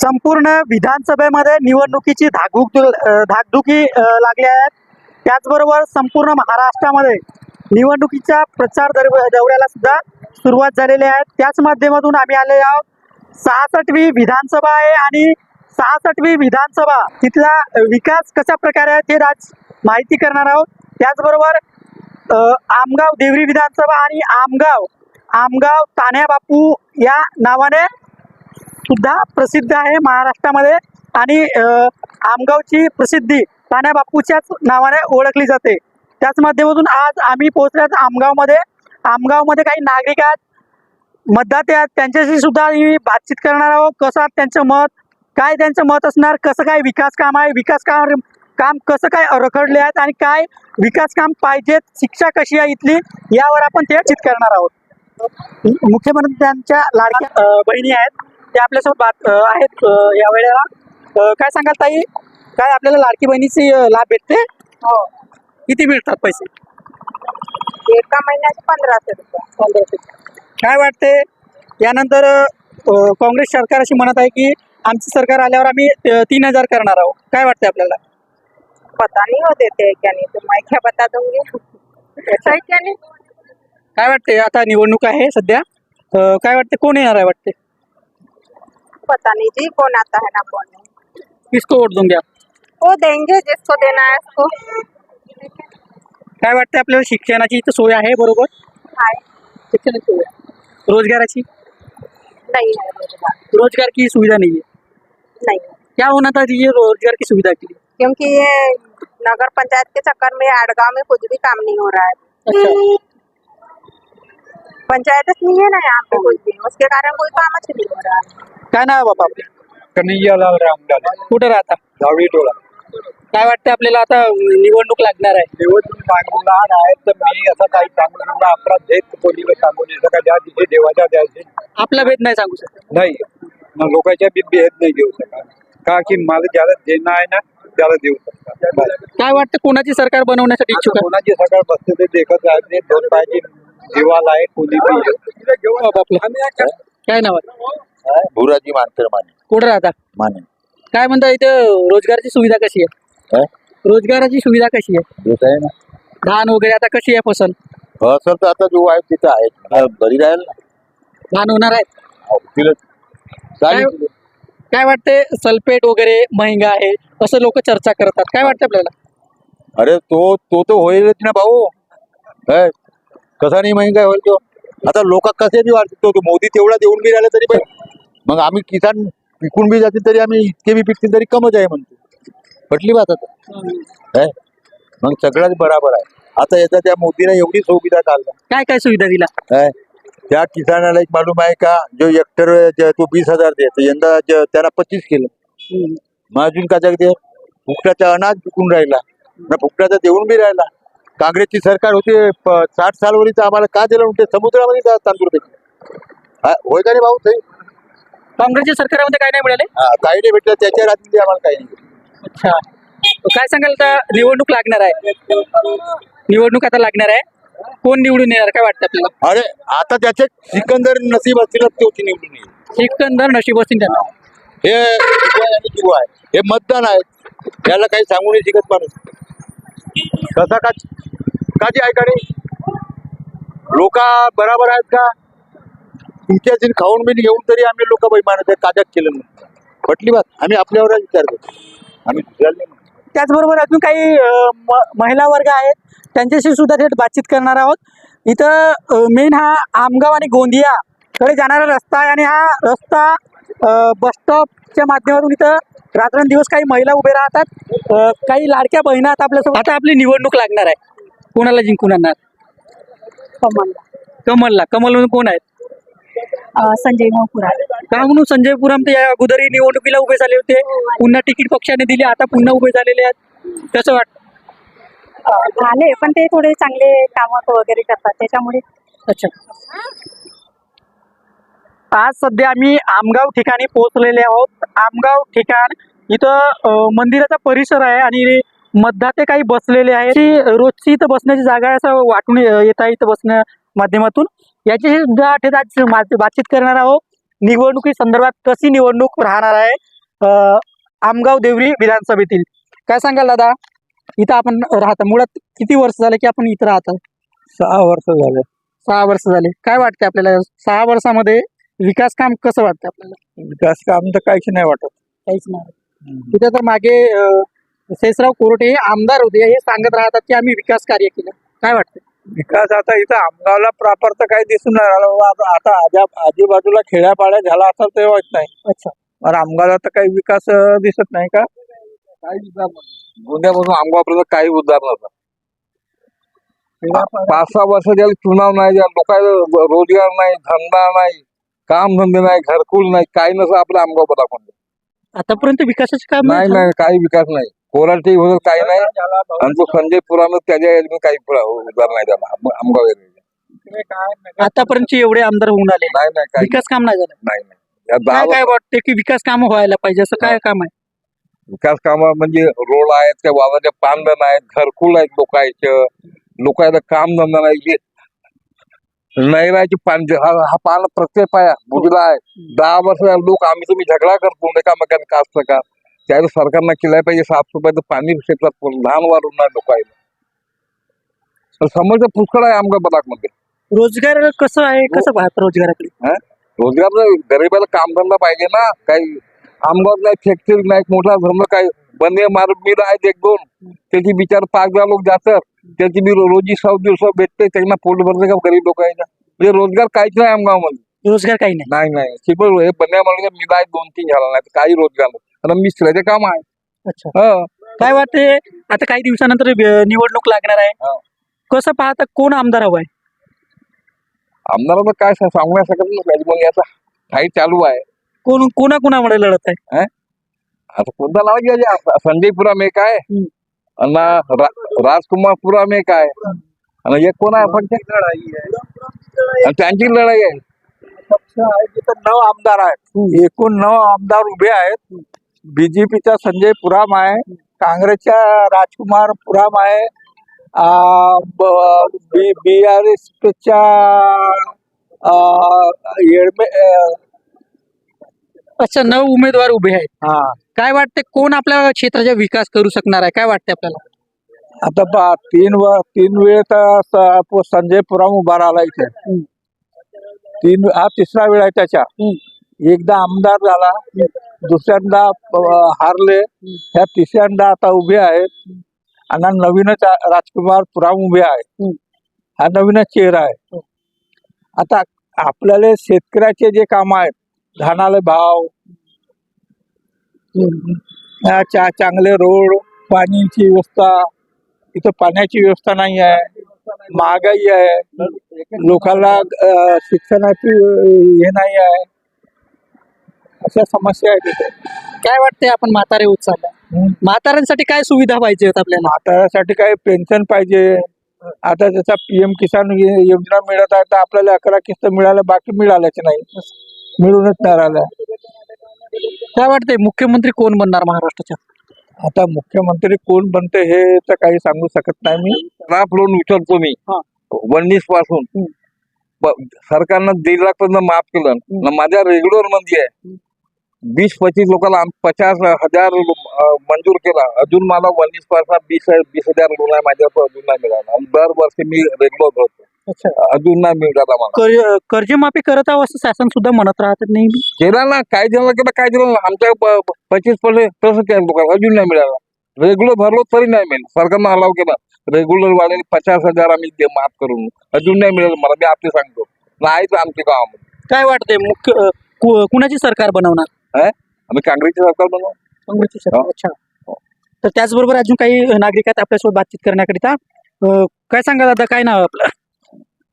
संपूर्ण विधानसभेमध्ये निवडणुकीची धाकधुक धाकधुकी लागली लागल्या आहेत त्याचबरोबर संपूर्ण महाराष्ट्रामध्ये निवडणुकीच्या प्रचार दर- दौऱ्याला सुद्धा सुरुवात झालेली आहे. त्याच माध्यमातून आम्ही आले आहोत. सहासष्टवी विधानसभा आहे आणि सहासष्टवी विधानसभा तिथला विकास कशा प्रकारे आहे ते आज माहिती करणार आहोत. त्याचबरोबर आमगाव देवरी विधानसभा आणि आमगाव आमगाव तान्या बापू या नावाने सुद्धा प्रसिद्ध आहे महाराष्ट्रामध्ये आणि आमगावची प्रसिद्धी तान्या बापूच्याच नावाने ओळखली जाते. त्याच माध्यमातून आज आम्ही पोहोचल्यात आमगावमध्ये. आमगावमध्ये काही नागरिक आहेत मतदाते आहेत त्यांच्याशी सुद्धा आम्ही बातचीत करणार आहोत. कसं त्यांचं मत काय त्यांचं मत असणार कसं काय विकास काम आहे विकास काम काम कसं काय रखडले आहेत आणि काय विकास काम पाहिजेत शिक्षा कशी आहे इथली यावर आपण ते चित करणार आहोत. मुख्यमंत्र्यांच्या लाडक्या बहिणी आहेत. त्या आपल्यासोबत आहेत या वेळेला. काय सांगाल ताई? काय आपल्याला लाडकी बहिणीची लाभ भेटते? हो. किती मिळतात पैसे? एका महिन्याचे पंधराशे रुपये. काय वाटते? यानंतर काँग्रेस सरकार अशी म्हणत आहे की आमचं सरकार आल्यावर आम्ही तीन हजार करणार आहोत. काय वाटते आपल्याला? पता नहीं हो हैं नहीं तो मैं क्या बता दूंगी क्या वाटते आता निवडणूक आहे सध्या. काय वाटते कोण येणार आहे वाटते पता नहीं जी कौन आता है ना कौन नहीं। किसको वोट दूँगे आप? वो देंगे जिसको देना है उसको। काय वाटते आपल्याला? शिक्षणाची इथं सोय आहे बरोबर? शिक्षणाची सोय आहे. रोजगाराची? नहीं है रोज़गार. रोज़गार की सुविधा नहीं है नहीं क्या होना था ये रोज़गार की सुविधा के लिए क्योंकि ये नगर पंचायत के चक्कर में आड़गांव में कुछ भी काम नहीं हो रहा है। अच्छा। पंचायत नहीं है ना यहाँ पे कुछ भी। उसके कारण कोई काम अच्छा नहीं हो रहा है। काय नाव आहे बाबा आपले? कन्हैयालाल रामदाले कुठे राहता? धावडी टोळा काय वाटतं आपल्याला आता निवडणूक लागणार आहे? निवडणूक लागणार आहे तर मी असं काही सांगू शकतो आपला भेद कोणीला सांगू नाही सका ज्या दिवशी देवाच्या द्यायचे आपला भेद नाही सांगू शकत. नाही. मग लोकांच्या बी भेद नाही देऊ शकत. का की मला ज्याला देणं आहे ना त्याला देऊ शकता बस. काय वाटतं कोणाची सरकार बनवण्यासाठी इच्छुक आहे? कोणाची सकाळ बसते ते देखत आहे दोन पाहिजे. जीवाला आहे कोणी बी येऊ. बाबा आपलं काय नाव आहे? भुराजी मानकर माने. कुठे राहता? माने. काय म्हणता इथं रोजगाराची सुविधा कशी आहे? रोजगाराची सुविधा कशी आहे? देत आहे ना? धान वगैरे आता कशी आहे फसल? असं तर आता जो आहे तिथं आहे. बरी राहील ना. धान होणार आहे? चालेल काय- काय वाटते सल्फेट वगैरे महंगा आहे असं लोक चर्चा करतात. काय वाटतं आपल्याला? अरे तो तो तो होईलच ना भाऊ. काय? कसा नाही महंगा होईल तो? आता लोक कसे बी वाटतो तो मोदी तेवढा देऊन बी राहिला तरी पण मग आम्ही किसान पिकून बी जातील तरी आम्ही इतके बी पिकतील तरी कमच आहे म्हणतो. पटली बात आता. मग सगळ्याच बराबर आहे. आता याचा त्या मोदीने एवढी सुविधा काढला काय काय सुविधा दिला काय त्या किसानाला एक मालूम आहे का जो हेक्टर तो वीस हजार दे तर यंदा त्याला पच्चीस केलं. मग अजून का जग दे फुकटाचा अनाज विकून राहिला. ना फुकटाचा देऊन बी राहिला. काँग्रेसची सरकार होती साठ सालवरीचं आम्हाला का दिलं म्हणते समुद्रामध्ये तांदूळ होय का रे भाऊ? ते काँग्रेसच्या सरकारमध्ये काय नाही मिळाले? हा, काही नाही भेटलं. त्याच्या रात्री आम्हाला काही नाही. अच्छा. काय सांगाल आता? निवडणूक लागणार आहे. निवडणूक आता लागणार आहे. कोण निवडून येणार? काय वाटतं आपल्याला? अरे आता त्याचे सिकंदर नसीब असतील तोची निवडून येईल. सिकंदर नशीब असतील त्यांना. हे. आणि आहे. हे मतदान आहे. त्याला काही सांगू नाही शिकत माणूस. कसा का काची आहे का रे लोक बराबर आहेत का? तुमच्या जिन खाऊन बिन घेऊन तरी आम्ही लोक बैमानाचं काजक केलं नाही. पटली बात आम्ही आपल्यावर विचार करतो. आम्ही दुसऱ्याला नाही म्हणत. त्याचबरोबर अजून काही अ, म- महिला वर्ग आहेत त्यांच्याशी सुद्धा थेट बातचीत करणार आहोत. इथं मेन हा आमगाव आणि गोंदिया कडे जाणारा रस्ता आहे आणि हा रस्ता बस स्टॉपच्या माध्यमातून इथं रात्रंदिवस काही महिला उभे राहतात. अ, काही लाडक्या बहिणी आहेत आपल्यासोबत. आता आपली निवडणूक लागणार आहे. कोणाला जिंकून आणणार कमल कमलला. कमल म्हणून कोण आहेत? संजय मोहपुरा का म्हणून संजय पुरम ते या अगोदरही निवडणुकीला उभे झाले होते. पुन्हा तिकीट पक्षाने दिली आता पुन्हा उभे झालेले आहेत. कसं वाटतं झाले पण ते थोडे चांगले काम वगैरे करतात. त्याच्यामुळे अच्छा. आज सध्या आम्ही आमगाव ठिकाणी पोहोचलेले आहोत. आमगाव ठिकाण इथं अ, मंदिराचा परिसर आहे आणि मतदाते काही बसलेले आहेत. ती रोजची इथं बसण्याची जागा आहे असं वाटून येत आहे इथं बसण्या माध्यमातून. याच्याशी सुद्धा मा- बातचीत करणार आहोत. निवडणुकी संदर्भात कशी निवडणूक राहणार आहे आमगाव देवरी विधानसभेतील. काय सांगाल दादा? इथं आपण राहता. मुळात किती वर्ष झाले की आपण इथं राहतो? सहा वर्ष झाले. सहा वर्ष झाले. काय वाटते आपल्याला? सहा वर्षामध्ये विकास काम कसं वाटतं आपल्याला? विकास काम तर काहीच नाही वाटत. काहीच नाही तिथे तर मागे शेषराव कोरटे हे आमदार होते. हे सांगत राहतात की आम्ही विकास कार्य केलं. काय वाटतं विकास आता इथं आमगावला प्रॉपर तर काही दिसून नाही राहिला. बाबा. आता- आजा आजूबाजूला खेड्यापाड्या झाला असेल ते वाटत नाही. अच्छा. पण आमगावला तर काही विकास अं, दिसत नाही का? काही उद्धार नाही गोंद्यापासून आमगावपर्यंत काही उद्धार नव्हता. पाच सहा वर्ष ज्याला चुनाव नाही ज्या लोकांना रोजगार नाही धंदा नाही काम धंदे नाही घरकुल नाही काही नसं आपलं आमगाव पदामध्ये आतापर्यंत विकासाचे काम नाही नाही काही विकास नाही. कोराटे वगैरे काही नाही. आणि तो संजय पुरानं त्याच्या याच्यात काही पुरा- नाही त्याला आम- आमगाव. आतापर्यंत एवढे आमदार होऊन आले. नाही नाही काही विकास काम नाही झालं. नाही नाही. या दहा काय काय वाटते की विकास काम व्हायला पाहिजे असं काय काम आहे? विकास काम म्हणजे रोड आहेत त्या वाजाच्या पांदण आहेत घरकुल आहेत लोकांचं लोकांचं काम धंदा नाही. जे नैराची पान हा हा पान प्रत्येक पाया बुजला आहे. दहा वर्ष लोक आम्ही तुम्ही झगडा करतो एकामेकांना कास्त का त्यावेळेस सरकारनं केलं पाहिजे साफसफाईचं पाणी क्षेत्रात लहान वाढून नाही लोक आहेत समज पुष्कळ आहे आमच्या बदाकमध्ये रोजगार कसं आहे? कसं पाहत रोजगाराकडे? रोजगार गरीबाला कामधंदा पाहिजे ना काही आमगाव नाही फॅक्टरी नाही मोठा धंदा काय? बंदे मार मिल आहेत एक दोन. त्याची बिचार पाच दहा लोक जातात. त्याची रो- रोजी सौ दिवस भेटते त्यांना पोट भरते का? गरीब लोक आहे म्हणजे रोजगार काहीच नाही आमगावमध्ये. रोजगार काही नाही. नाही नाही. हे म्हणून मिल आहेत दोन तीन झाला नाही काही रोजगार नाही. आणि मिस्त्रीचे काम आहे. अच्छा. हं. काय वाटते आता काही दिवसानंतर अं, निवडणूक लागणार आहे. हा. कसं पाहता कोण आमदार हवाय आमदाराला काय सा- सांगू नाही शकत मग याचा काही चालू आहे. कोण कोणा कोणामुळे लढत आहे? आता कोणता नाव घ्यायचे संजय पुराम एक आहे हम्म. आणि रा- राजकुमार पुराम एक आहे आणि एक कोण आहे पण आणि त्यांची लढाई आहे. पक्ष आहे तिथं नऊ आमदार आहेत. एकूण नऊ आमदार उभे आहेत. बीजेपीचा संजय पुराम आहे काँग्रेसच्या राजकुमार पुराम आहे बी आर एस पेच्या येडमे अं, अच्छा नऊ उमेदवार उभे आहेत. हा. काय वाटते कोण आपल्या क्षेत्राचा विकास करू शकणार आहे? काय वाटते आपल्याला? आता पहा तीन व तीन वेळ तर स- संजय पुराम उभा राहिला इथे. तीन हा तिसरा वेळ आहे त्याच्या. एकदा आमदार झाला. दुसऱ्यांदा हारले ह्या तिसऱ्यांदा आता उभे आहेत. आणि नवीनच राजकुमार पुराम उभे आहेत हा नवीनच चेहरा आहे. आता आपल्याला शेतकऱ्याचे जे काम आहेत धानाले भाव चा चांगले रोड पाण्याची व्यवस्था इथं पाण्याची व्यवस्था नाही आहे. महागाई आहे. लोकांना शिक्षणाची हे नाही आहे. अशा समस्या आहेत तिथे काय वाटते आपण म्हातारे हम्म. म्हाताऱ्यांसाठी काय सुविधा पाहिजे होत आपल्याला? म्हाताऱ्यासाठी काही पेन्शन पाहिजे? आता जसा पीएम किसान योजना मिळत आहे तर आपल्याला अकरा किस्त मिळाल्या बाकी मिळाल्याच नाही. मिळूनच नाही राहिल्या काय वाटते मुख्यमंत्री कोण बनणार महाराष्ट्राच्या? आता मुख्यमंत्री कोण बनते हे तर काही सांगू शकत नाही मी. राफ लोन विचारतो मी. वन्नीसपासून. सरकारनं दीड लाख पर्यंत माफ केलं. माझ्या रेग्युलरमध्ये आहे. वीस पंचवीस लोकांना पचास हजार मंजूर केला. अजून मला वन्नीसपासून वीस वीस हजार लोन आहे माझ्या अजून नाही मिळाला. आणि दरवर्षी मी रेग्युलर भरतो. अजून नाही मिळाला मला. कर्ज कर्जमाफी करत आहो असं शासन सुद्धा म्हणत राहतात नेहमी केला ना काय दिलं केलं काय दिलं आमच्या प- प- पंचवीस पर्सेंट तसं केलं लोकांना अजून नाही मिळाला. रेग्युलर भरलो तरी नाही मिळेल. सरकारनं अलाव केला. रेग्युलर वाढेल पचास हजार आम्ही ते माफ करून. अजून नाही मिळेल मला मी आपले सांगतो. नाहीच आमच्या गावामध्ये. काय वाटते मुख्य कुणाची सरकार बनवणार? आम्ही काँग्रेसचे सरकार बनवू. काँग्रेसची सरकार अच्छा. तर त्याचबरोबर अजून काही नागरिक आहेत आपल्यासोबत बातचीत करण्याकरिता. अं, काय सांगा दादा? काय नाव आहे आपलं?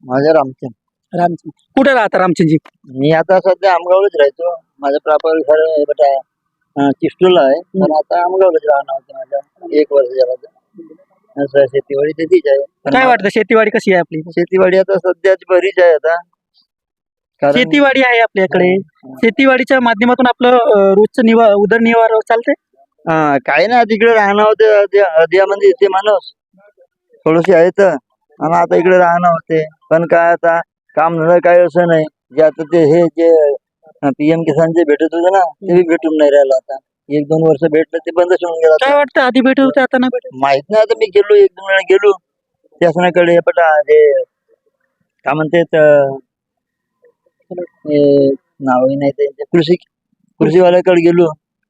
माझं रामचंद. रामचंद. कुठे राहता रामचंदजी? मी आता सध्या आमगावलाच राहतो. माझं प्रॉपर घर हे बेटा अं, आहे. पण आता आमगावलाच राहणं होतं माझं. एक वर्ष झालं असं शेतीवाडी शेतीच आहे. पण काय वाटतं? शेतीवाडी कशी आहे आपली? शेतीवाडी आता सध्याच बरीच आहे आता. कारण शेतीवाडी आहे आपल्याकडे. शेतीवाडीच्या माध्यमातून आपलं अं, रोजचं निवा उदरनिर्वाह चालते हा, काही ना तिकडे राहणं होते अध्या- अध्यामध्ये येते माणूस. थोडीशी आहे तर. आणि आता इकडे राहणं होते. पण काय आता काम धंदा काय असं नाही. जे आता ते हे जे पीएम किसान जे भेटत होते ना ते बी भेटून नाही राहिलं आता. एक दोन वर्ष भेटलं ते बंदच होऊन गेलं काय वाटतं आधी भेटत होते आता नाही भेटत? माहीत नाही आता मी गेलो एक दोन वेळा गेलो. शासनाकडे पटा हे काय हे नावही नाही त्यांचे कृषी कृषीवाल्याकडे गेलो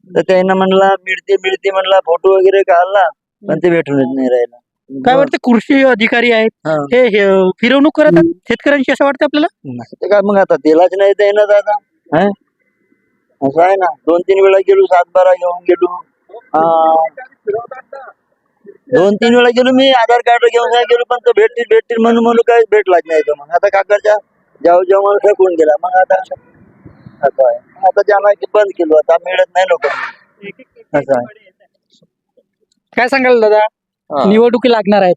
तर त्यांना म्हणला मिळते मिळते म्हणला फोटो वगैरे काढला पण ते भेटूनच नाही राहिला. काय वाटतं कृषी अधिकारी आहेत? हा. हे हे फिरवणूक करत आहेत शेतकऱ्यांची असं वाटतं आपल्याला? नाही तर काय मग आता तेलाच नाही द्यायला दादा. हं? असं आहे ना. दोन तीन वेळा गेलो सात बारा घेऊन गेलो. अं, दोन तीन वेळा गेलो मी आधार कार्ड घेऊन काय गेलो पण तो भेटतील भेटतील म्हणून म्हणून काय भेटलाच नाही तो मग. आता काकाच्या जाऊ जाऊ म्हणून फेकून गेला मग आता असं आहे. आता जाणार की बंद केलो आता मिळत नाही लोक असं आहे. काय सांगाल दादा? निवडणुकी लागणार आहेत.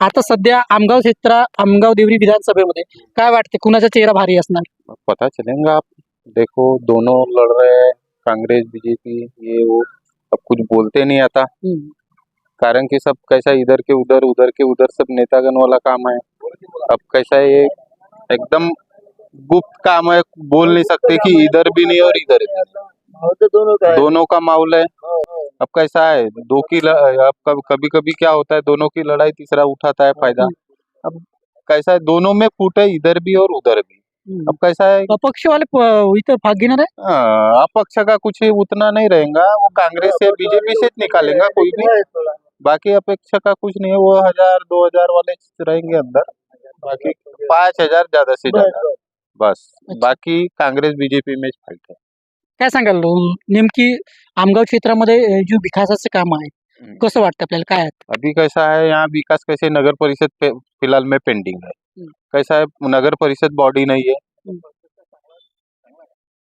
आता सध्या आमगाव क्षेत्र आमगाव देवरी विधानसभेमध्ये काय वाटते कुणाचा चेहरा भारी असणार? पता चलेगा आप. देखो दोनों लड़ रहे हैं. कांग्रेस बीजेपी ये वो. अब कुछ बोलते नहीं आता. कारण कि सब कैसा इधर के उधर उधर के उधर सब नेतागण वाला काम है. अब कैसा है ये एकदम गुप्त काम है बोल नहीं सकते कि इधर भी नहीं और इधर भी हो। तर दोनों का माहौल है। अब कैसा है? दो की अब कभी कभी क्या होता है दोनों की लड़ाई तीसरा उठाता है फ़ायदा। अब कैसा है? दोनों में फूट है इधर भी और उधर भी। अब कैसा है? अपक्ष वाले प- इथं भाग हाँ, अपक्ष का कुछ उतना नहीं रहेगा वो कांग्रेस या बीजेपी से निकालेगा कोई भी। बाकी अपेक्षा का कुछ नहीं है वो हज़ार दो हज़ार वाले रहेंगे अंदर। बाकी पाँच हज़ार ज़्यादा से ज़्यादा बस। बाकी कांग्रेस बीजेपी में फाइट है। काय सांगाल? नेमकी आमगाव क्षेत्रामध्ये अं, जो विकासाचं काम आहे हम्म. कसं वाटतं आपल्याला? काय आहे? अभी कैसा है यहाँ विकास कैसे नगर परिषद पे फ़िलहाल में पेंडिंग है। हम्म। कैसा है? नगर परिषद बॉडी नहीं है। हम्म।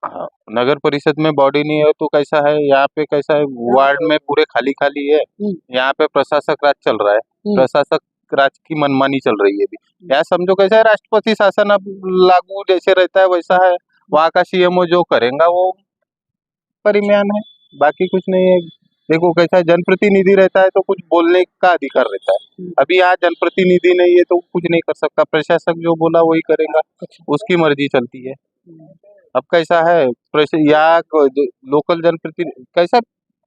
हाँ, नगर परिषद में बॉडी नहीं है तो कैसा है? यहाँ पे कैसा है? वार्ड में पूरे खाली खाली है। हम्म। यहाँ पे प्रशासक राज चल रहा है। हम्म। प्रशासक राज की मनमानी चल रही है अभी। यहाँ समझो कैसा है राष्ट्रपति शासन अब लागू जैसे रहता है वैसा है। वहाँ का सीएमओ जो करेगा वो परिम्यान है बाकी कुछ नहीं है। देखो कैसा है जनप्रतिनिधि रहता है तो कुछ बोलने का अधिकार रहता है। अभी यहाँ जनप्रतिनिधि नहीं है तो कुछ नहीं कर सकता। प्रशासक जो बोला वही करेगा उसकी मर्ज़ी चलती है। अब कैसा है यहाँ लोकल जनप्रतिनिधि कैसा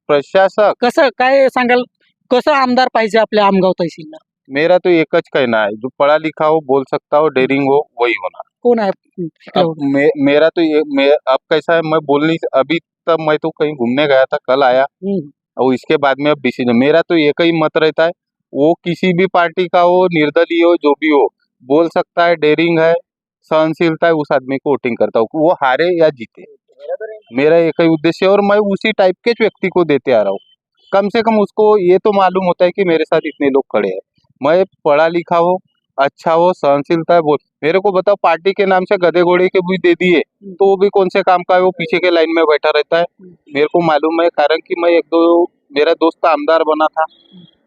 प्रशासक? कसं काय सांगाल कसं आमदार पाहिजे आपल्या आमगाव तहसीलला? मेरा तो एक कहना है जो पढ़ा लिखा हो बोल सकता हो डेरिंग हो वही होना। आहे शिकला अब मे, मेरा तो ये मे, अब कैसा है मैं बोल नहीं अभी तब मैं तो कहीं घूमने गया था कल आया। हम्म। और इसके बाद में अब डिसीज़न मेरा तो एक ही मत रहता है वो किसी भी पार्टी का हो निर्दलीय हो जो भी हो बोल सकता है डेरिंग है सहनशीलता है उस आदमी को वोटिंग करता हूँ वो हारे या जीते। मेरा एक ही उद्देश्य है और मैं उसी टाइप के व्यक्ति को देते आ रहा हूँ। कम से कम उसको ये तो मालूम होता है कि मेरे साथ इतने लोग खड़े हैं। मैं पढ़ा लिखा हो अच्छा हो सहनशीलता है बोल मेरे को बताओ पार्टी के नाम से गधे घोड़े के भी दे दिए तो वो भी कौन से काम का है? वो पीछे के लाइन में बैठा रहता है। मेरे को मालूम है कारण कि मैं एक दो मेरा दोस्त आमदार बना था।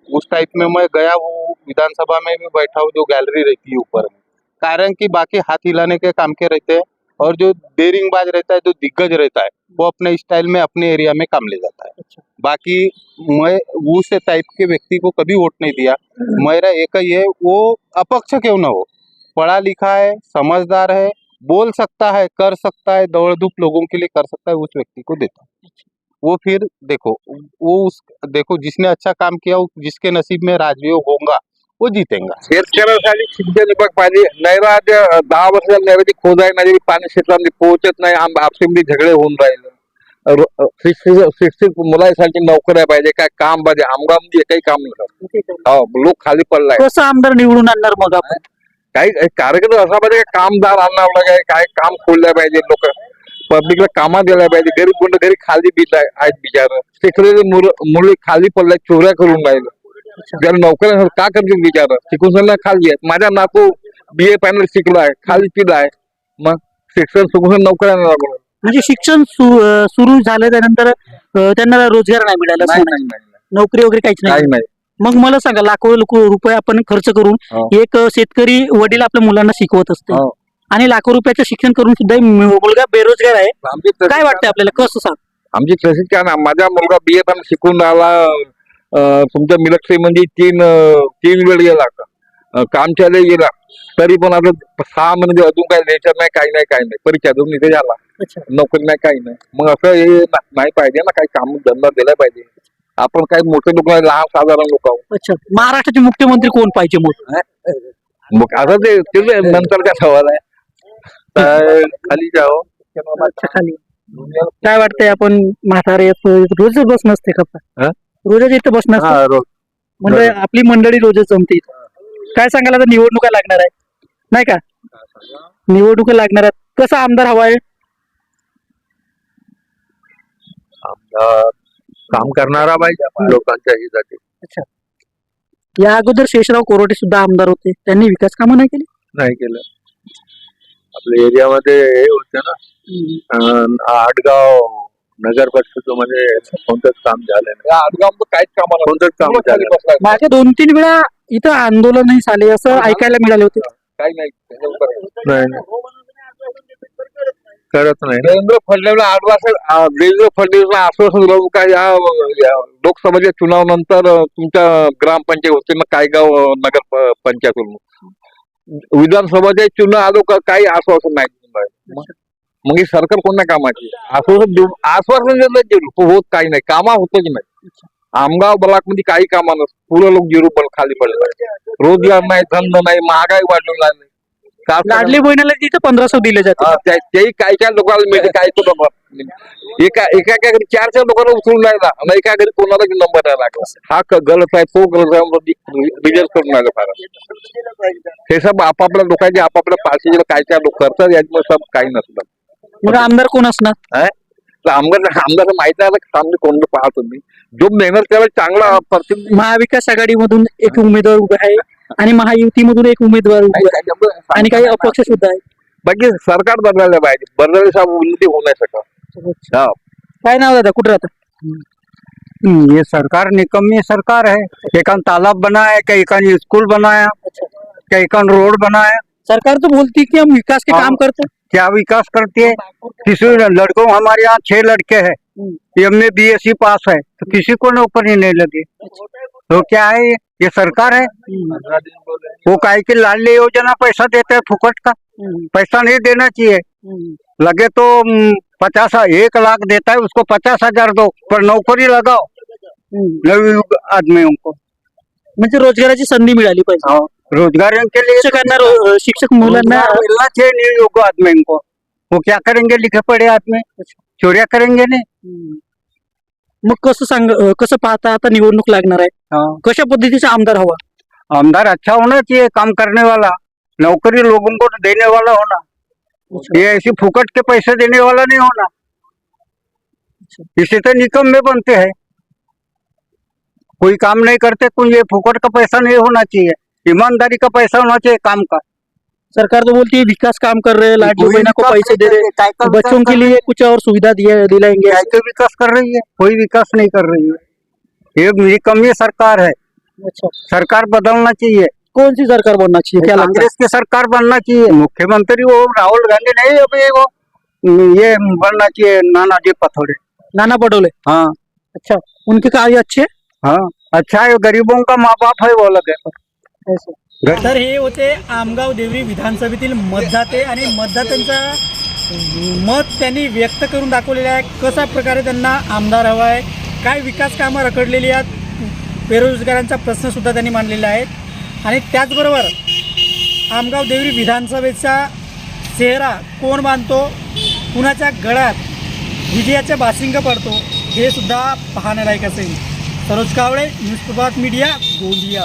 उस टाइप में मैं गया वो विधानसभा में भी बैठा हूँ जो गैलरी रहती है ऊपर में। कारण कि बाकी हाथ हिलाने के काम के रहते हैं। और जो डेरिंग बाज रहता है जो दिग्गज रहता है वो अपने स्टाइल में अपने एरिया में काम ले जाता है अच्छा। बाकी मैं उस टाइप के व्यक्ति को कभी वोट नहीं दिया मेरा एक ही है वो अपक्ष क्यों ना हो पढ़ा लिखा है समझदार है बोल सकता है कर सकता है दौड़ धूप लोगों के लिए कर सकता है उस व्यक्ति को देता हूँ। वो फिर देखो वो उस देखो जिसने अच्छा काम किया वो जिसके नसीब में राजयोग होगा वो जीतेगा। शेतकऱ्यासाठी सिंचन विभाग पाहिजे नैराज्य दहा वर्ष झाली नैराज्य खोद आहे नदी पाणी शेतामध्ये पोहोचत नाही आम- आपसीमध्ये झगडे होऊन राहिले। शिक्षित मुलांसाठी नोकऱ्या पाहिजे काय काम पाहिजे आमगामध्ये एकही काम नाही हो लोक खाली पडलाय कसं आमदार निवडून आणणार मग आपण? काही कार्यक्रम असा पाहिजे कामदार आणावं लागाय काय काम खोलल्या पाहिजे लोक. पब्लिकला कामा दिल्या पाहिजे. गरीब गुंड घरी खाली बीत आहे- आहेत बिचार. शिकलेले मुलं मुले खाली पडल्या चोऱ्या करून राहिले. ज्याला नोकऱ्या का करतील बिचार शिकून सगळं खाली आहेत. माझा नातू बी ए पॅनल शिकलाय खाली पिलाय मग शिक्षण शिकून नोकऱ्या लागलो. म्हणजे शिक्षण सुरू झालं त्यानंतर त्यांना रोजगार नाही मिळाला नोकरी वगैरे काहीच नाही. काही नाही. मग मला सांगा लाखो रुपये आपण खर्च करून हो. एक शेतकरी वडील आपल्या मुलांना शिकवत असते हो. आणि लाखो रुपयाचं शिक्षण करून सुद्धा मुलगा बेरोजगार आहे. काय वाटतं आपल्याला? कसं सांग? आमची तशीच काय ना. माझा मुलगा बी ए पॅनल शिकून राहिला अं, तुमच्या मिलिटरी मध्ये तीन तीन वेळ गेला अं, कामचाले गेला तरी पण आता सहा महिने अजून काही लेटर नाही काही नाही काही नाही. परीक्षा अजून इथे झाला. नोकरी नाही काही नाही. मग असं हे नाही पाहिजे ना काही काम धंदा दिला पाहिजे. आपण काही मोठे लोक नाही लहान साधारण लोक आहोत. अच्छा. महाराष्ट्राचे मुख्यमंत्री कोण पाहिजे मग? मग आता ते ते नंतरचा सवाल आहे. तर खाली जाओ खाली. काय वाटतंय आपण म्हातारे रोजच बस नसते का? हा? रोजच इथं बस नसते हा रोज. म्हणजे आपली मंडळी रोजच जमते इथं. काय सांगाल आता निवडणुका लागणार आहे नाही का? निवडणुका लागणार आहेत. कसा आमदार हवा आहे? आमदार काम करणारा पाहिजे लोकांच्या हिताचे या अगोदर शेषराव कोरोटे सुद्धा आमदार होते. त्यांनी विकास कामं नाही केली? नाही केलं. आपल्या एरियामध्ये हे होतं ना. अं, आडगाव नगर परिषदमध्ये कोणतंच काम झालं नाही. काहीच काम कोणतंच काम झालं नाही. मागे दोन तीन वेळा इथं आंदोलनही झाले असं ऐकायला मिळाले होते. काही नाही. नाही नाही. करत नाही देवेंद्र फडणवीस आश्वासन देवेंद्र फडणवीसला आश्वासन देऊन काय या या लोकसभेच्या चुनाव नंतर तुमच्या ग्रामपंचायत होते ना काय गाव नगर प- पंचायत विधानसभाचे चुनाव आलो का काही आश्वासन नाही. मग- हे सरकार कोणत्या कामाची? आश्वासन देऊन आश्वासन देत जिरू होत काही नाही. कामा होतच नाही? आमगाव ब्लॉकमध्ये काही कामा नसतं. पुरं लोक जिरू पण खाली पडले रोजगार नाही धंदा नाही महागाई वाढलेला नाही का लाडली बहिणीला तिथे पंधराशे दिले जाते. हा, त्या- तेही काही काही लोकांना मिळते काही तो नंबर एका एका एका घरी चार चार लोकांना उचलून राहिला आणि एका घरी कोणाला नंबर नाही लागला. हा क- गलत आहे तो गलत आहे रिजल्ट करून फार. हे सब आपापल्या लोकांचे आपापल्या पार्टीचे काय काय लोक करतात याच्यामुळे सब काही नसतं. मग आमदार कोण असणार? तर आमदार आमदार माहिती आहे ना सामने कोण पाहतो मी जो मेहनत त्याला चांगला प्रतिनिधी महाविकास आघाडीमधून एक उमेदवार उभे आहे आणि महायुतीमधून एक उमेदवार उभे आहे. आणि काही अपक्ष सुद्धा आहे बाकी सरकार बदलायला पाहिजे. बदलायला साहेब उन्नती होऊ नाही शकत. हा. काय नाव दादा? कुठे राहता? हम्म, ये सरकार निकम्मी सरकार है एकान तालाब बनाया कहीं एकान स्कूल बनाया कहीं एकान रोड बनाया. सरकार तो बोलती है कि हम विकास के। काम करते. हैं क्या विकास करती है? किसी लड़कों हमारे यहाँ छह लड़के हैं। M A B S C pass है तो किसी को नौकरी नहीं लगी। तो क्या है ये? ये सरकार है? वो काय की लाडली योजना पैसा देते है फुकट का। पैसा नहीं देना चाहिए। लगे तो हम्म, पचास एक लाख देता है उसको पचास हज़ार दो पर नौकरी लगाओ। आदमियों को। म्हणजे रोजगाराची संधी मिळाली पाहिजे. हाँ, रोज़गार के लिए शिक्षकांना रो- शिक्षक मुलांना रोज़गार मिलना चाहिए योग्य आदमी को। वो क्या करेंगे? लिखे पड़े आदमी। चोरिया करेंगे नहीं। मग कसं सांग अं, कसं पाहता आता निवडणूक लागणार आहे? हाँ, कशा पद्धतीचा आमदार हवा? आमदार अच्छा होना चाहिए काम करने वाला नौकरी लोगों को देने वाला होना ये ऐसी फुकट के पैसे देने वाला नहीं होना इसी तो निकम में बनते हैं। कोई काम नहीं करते कोई ये फुकट का पैसा नहीं होना चाहिए। ईमानदारी का पैसा होना चाहिए काम का। सरकार तो बोलती है विकास काम कर रहे हैं लाडली बहना को पैसे दे रहे हैं। बच्चों के लिए कुछ और सुविधा दिलाएँगे। का विकास कर रही है कोई विकास नहीं कर रही है। ये निकम्मी सरकार है। अच्छा। सरकार बदलना चाहिए। कौन सी सरकार बनना चाहिए क्या कांग्रेस की सरकार बनना चाहिए। मुख्यमंत्री वो राहुल गांधी नहीं अभी वो ये बनना चाहिए नाना जी पथोड़े। नाना पटोले? हाँ। अच्छा उनके कार्य अच्छे हैं? हाँ अच्छा है गरीबों का माँ बाप है वो अलग है। तर हे होते आमगाव देवरी विधानसभेतील मतदाते आणि मतदात्यांचा मत त्यांनी व्यक्त करून दाखवलेलं आहे. कशा प्रकारे त्यांना आमदार हवा आहे काय विकास कामं रखडलेली आहेत बेरोजगारांचा प्रश्नसुद्धा त्यांनी मांडलेला आहे. आणि त्याचबरोबर आमगाव देवरी विधानसभेचा चेहरा कोण बांधतो कुणाच्या गळ्यात विजयाचा बासिंग पडतो हे सुद्धा पाहण्यालायक असेल. Saroj Kawale news Prabhat media Gondia.